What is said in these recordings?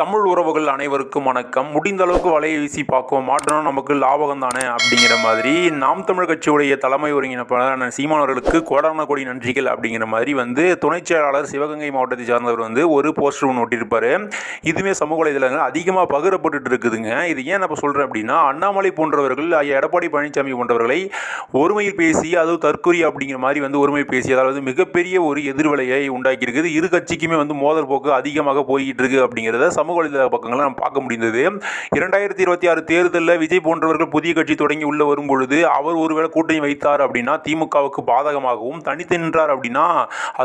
தமிழ் உறவுகள் அனைவருக்கும் வணக்கம். முடிந்த அளவுக்கு வலையை வீசி பார்க்கும் மாற்றணும் நமக்கு லாபகம் தானே அப்படிங்கிற மாதிரி நாம் தமிழ் கட்சியுடைய தலைமை ஒருங்கிணைப்பாளர் சீமானவர்களுக்கு கோடான கோடி நன்றிகள் அப்படிங்கிற மாதிரி வந்து துணைச் செயலாளர் சிவகங்கை மாவட்டத்தை சார்ந்தவர் வந்து ஒரு போஸ்டர் ஒன்று ஒட்டியிருப்பார். இதுவுமே சமூக வலைதளங்கள் அதிகமாக பகிரப்பட்டு இருக்குதுங்க. இது ஏன் நம்ம சொல்கிறேன் அப்படின்னா அண்ணாமலை போன்றவர்கள் ஐயா எடப்பாடி பழனிசாமி போன்றவர்களை ஒருமையில் பேசி அதுவும் தற்கொலை அப்படிங்கிற மாதிரி வந்து ஒருமை பேசி அதாவது மிகப்பெரிய ஒரு எதிர்வலையை உண்டாக்கியிருக்குது. இரு கட்சிக்குமே வந்து மோதல் போக்கு அதிகமாக போய்கிட்டு இருக்கு அப்படிங்கிறத சமூக வலைதள பக்கங்களை நாம் பார்க்க முடிந்தது. இரண்டாயிரத்தி இருபத்தி ஆறு தேர்தலில் விஜய் போன்றவர்கள் புதிய கட்சி தொடங்கி உள்ள வரும் பொழுது அவர் ஒருவேளை கூட்டணி வைத்தார் அப்படின்னா திமுகவுக்கு பாதகமாகவும் தனித்து நின்றார் அப்படின்னா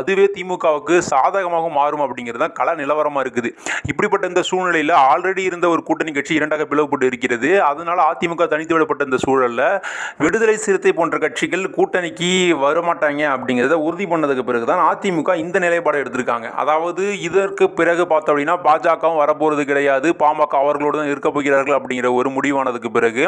அதுவே திமுகவுக்கு சாதகமாகவும் மாறும் அப்படிங்கிறது தான் கள நிலவரமாக இருக்குது. இப்படிப்பட்ட இந்த சூழ்நிலையில் ஆல்ரெடி இருந்த ஒரு கூட்டணி கட்சி இரண்டாக பிளவுபட்டு இருக்கிறது. அதனால் அதிமுக தனித்து விடப்பட்ட இந்த சூழலில் விடுதலை சிறுத்தை போன்ற கட்சிகள் கூட்டணிக்கு வரமாட்டாங்க அப்படிங்கிறத உறுதி பண்ணதுக்கு பிறகு தான் அதிமுக இந்த நிலைப்பாடை எடுத்திருக்காங்க. அதாவது இதற்கு பிறகு பார்த்தோம் அப்படின்னா பாஜகவும் வரப்போகிறது கிடையாது. பாமக அவர்களோடு தான் இருக்க போகிறார்கள் அப்படிங்கிற ஒரு முடிவானதுக்கு பிறகு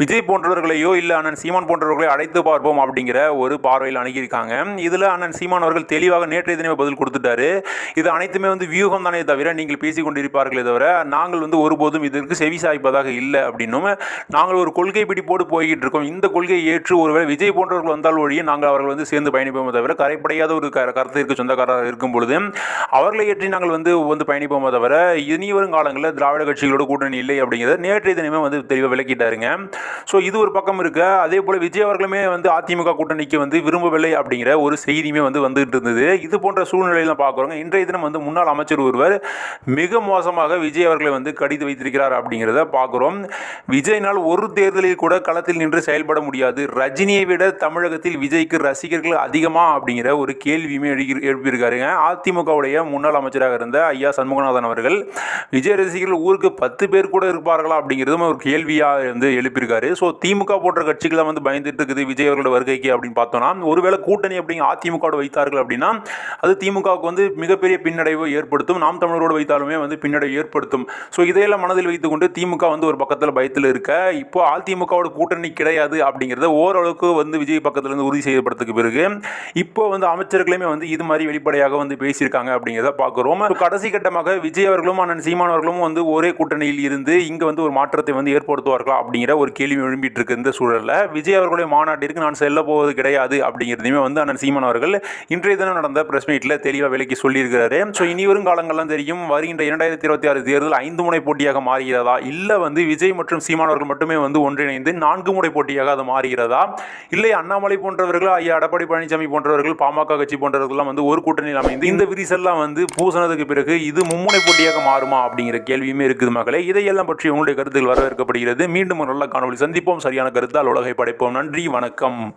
விஜய் போன்றவர்களையோ இல்லை அண்ணன் சீமான் போன்றவர்களையோ அழைத்து பார்ப்போம் அப்படிங்கிற ஒரு பார்வையில் அணுகியிருக்காங்க. இதில் அண்ணன் சீமான் அவர்கள் தெளிவாக நேற்றைய தினமே பதில் கொடுத்துட்டாரு. இது அனைத்துமே வந்து வியூகம் தானே தவிர நீங்கள் பேசிக் கொண்டிருப்பார்களே தவிர நாங்கள் வந்து ஒருபோதும் இதற்கு செவி சாய்ப்பதாக இல்லை அப்படின்னும் நாங்கள் ஒரு கொள்கை பிடிப்போடு போய்கிட்டு இருக்கோம். இந்த கொள்கையை ஏற்று ஒருவேளை விஜய் போன்றவர்கள் வந்தால் ஒழிய நாங்கள் அவர்கள் வந்து சேர்ந்து பயணிப்போமே தவிர கரைப்படையாத ஒரு கருத்திற்கு சொந்தக்காரராக இருக்கும் பொழுது அவர்களை ஏற்றி நாங்கள் வந்து வந்து பயணிப்போமே தவிர இனி வரும் காலங்களில் திராவிட கட்சிகளோட கூட்டணி இல்லை அப்படிங்கிறத நேற்றைய தினமே வந்து தெளிவாக விளக்கிட்டாருங்க. ஸோ இது ஒரு பக்கம் இருக்க. அதே போல் விஜய் அவர்களுமே வந்து அதிமுக கூட்டணிக்கு வந்து விரும்பவில்லை அப்படிங்கிற ஒரு செய்தியுமே வந்து வந்துகிட்டு இருந்தது. இது போன்ற சூழ்நிலையில் பார்க்குறோங்க. இன்றைய தினம் வந்து முன்னாள் அமைச்சர் ஒருவர் மிக மோசமாக விஜய் அவர்களை வந்து கடித்து வைத்திருக்கிறார் அப்படிங்கிறத பார்க்குறோம். விஜய்னால் ஒரு தேர்தலில் கூட களத்தில் நின்று செயல்பட முடியாது. ரஜினியை விட தமிழகத்தில் விஜய்க்கு ரசிகர்கள் அதிகமா அப்படிங்கிற ஒரு கேள்வியுமே எழுப்பி- எழுப்பியிருக்காருங்க. அதிமுகவுடைய முன்னாள் அமைச்சராக இருந்த ஐயா சண்முகநாதன் அவர்கள் விஜய் ரசிகர்கள் ஊருக்கு பத்து பேர் கூட இருப்பார்களா அப்படிங்கிறதும் ஒரு கேள்வியாக வந்து எழுப்பியிருக்காரு. ஸோ திமுக போன்ற கட்சிகளை வந்து பயந்துட்டு இருக்குது விஜய் அவர்களோட வருகைக்கு அப்படின்னு பார்த்தோம்னா ஒருவேளை கூட்டணி அப்படிங்க அதிமுகவோட வைத்தார்கள் அப்படின்னா அது திமுகவுக்கு வந்து மிகப்பெரிய பின்னடைவு ஏற்படுத்தும் நாம் தமிழரோடு வைத்தாலுமே வந்து பின்னடைவு ஏற்படுத்தும். ஸோ இதையெல்லாம் மனதில் வைத்துக்கொண்டு திமுக வந்து ஒரு பக்கத்தில் பயத்தில் இருக்க இப்போ அதிமுகவோட கூட்டணி கிடையாது அப்படிங்கிறத ஓரளவுக்கு வந்து விஜய் பக்கத்துலேருந்து உறுதி செய்யப்பட்டதுக்கு பிறகு இப்போ வந்து அமைச்சர்களுமே வந்து இது மாதிரி வெளிப்படையாக வந்து பேசியிருக்காங்க அப்படிங்கிறத பார்க்குறோம். கடைசி கட்டமாக விஜய் அவர்களும் அண்ணன் சீமான் அவர்களும் வந்து ஒரே கூட்டணியில் இருந்து இங்கே வந்து ஒரு மாற்றத்தை வந்து ஏற்படுத்துவார்களா அப்படிங்கிற ஒரு கேள்வி எழும்பிட்டு இருக்கு இந்த சூழலில். விஜய் அவர்களுடைய மாநாட்டிற்கு நான் செல்ல போவது கிடையாது அப்படிங்கிறதையுமே வந்து அண்ணன் சீமான் அவர்கள் இன்றைய தினம் நடந்த பிரஸ் மீட்டில் தெளிவாக விலைக்கு சொல்லியிருக்கிறாரு. ஸோ இனி வரும் காலங்கள்லாம் தெரியும். வருகின்ற இரண்டாயிரத்தி இருபத்தி ஆறு தேர்தல் ஐந்து முனை போட்டியாக மாறுகிறதா? இல்லை வந்து விஜய் மற்றும் சீமான் அவர்கள் மட்டுமே வந்து ஒன்றிணைந்து நான்கு முனை போட்டியாக அது மாறுகிறதா? இல்லை அண்ணாமலை போன்றவர்கள்? ஐயா எடப்பாடி பழனிசாமி போன்றவர்கள்? பாமக கட்சி போன்றவர்கள்லாம் வந்து ஒரு கூட்டணியில் அமைந்து இந்த விரிசெல்லாம் வந்து பூசினதுக்கு பிறகு இது மும்முனை போட்டியாக மாறும். அப்படிங்கிற கேள்வியுமே இருக்குது மகளே. இதையெல்லாம் பற்றி உங்களுடைய கருத்துக்கள் வரவேற்கப்படுகிறது. மீண்டும் ஒரு நல்ல காணொளி சந்திப்போம். சரியான கருத்தால் உலகை படைப்போம். நன்றி. வணக்கம்.